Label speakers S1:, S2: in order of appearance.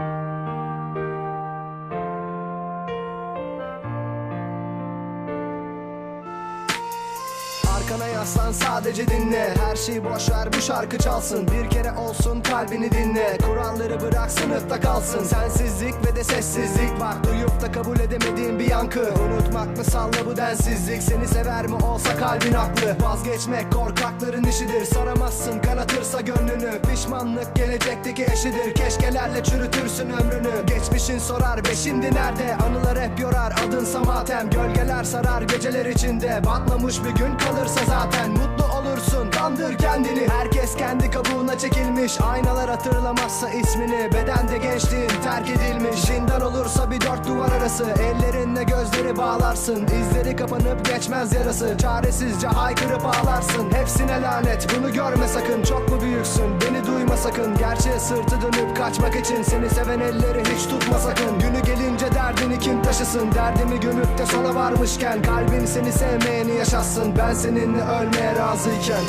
S1: thank you Arkana yaslan sadece dinle. Her şeyi boş ver bu şarkı çalsın. Bir kere olsun kalbini dinle. Kuralları bırak sınıfta kalsın. Sensizlik ve de sessizlik. Bak duyup da kabul edemediğin bir yankı. Unutmak mı salla bu densizlik? Seni sever mi olsa kalbin haklı. Vazgeçmek korkakların işidir. Saramazsın kanatırsa gönlünü. Pişmanlık gelecekteki eşidir. Keşkelerle çürütürsün ömrünü. Geçmişin sorar ve şimdi nerede? Anılar hep yorar adınsa matem Gölgeler sarar geceler içinde. Batmamış bir gün kalırsa zaten Mutlu olursun. Kandır kendini. Herkes kendi kabuğuna çekilmiş. Aynalar hatırlamazsa ismini. Bedende gençliğin terk edilmiş. Zindan olursa bir dört duvar arası. Ellerinle gözleri bağlarsın. İzleri kapanıp geçmez yarası. Çaresizce haykırıp ağlarsın. Hepsine lanet. Bunu görme sakın. Çok mu büyüksün? Beni duyma sakın. Gerçeğe sırtı dönüp kaçmak için Seni seven elleri hiç tutma sakın. Günü gelince kim taşısın Derdimi gömüp de sona varmışken? Kalbin seni sevmeyeni yaşatsın. Ben seninle ölmeye razıyken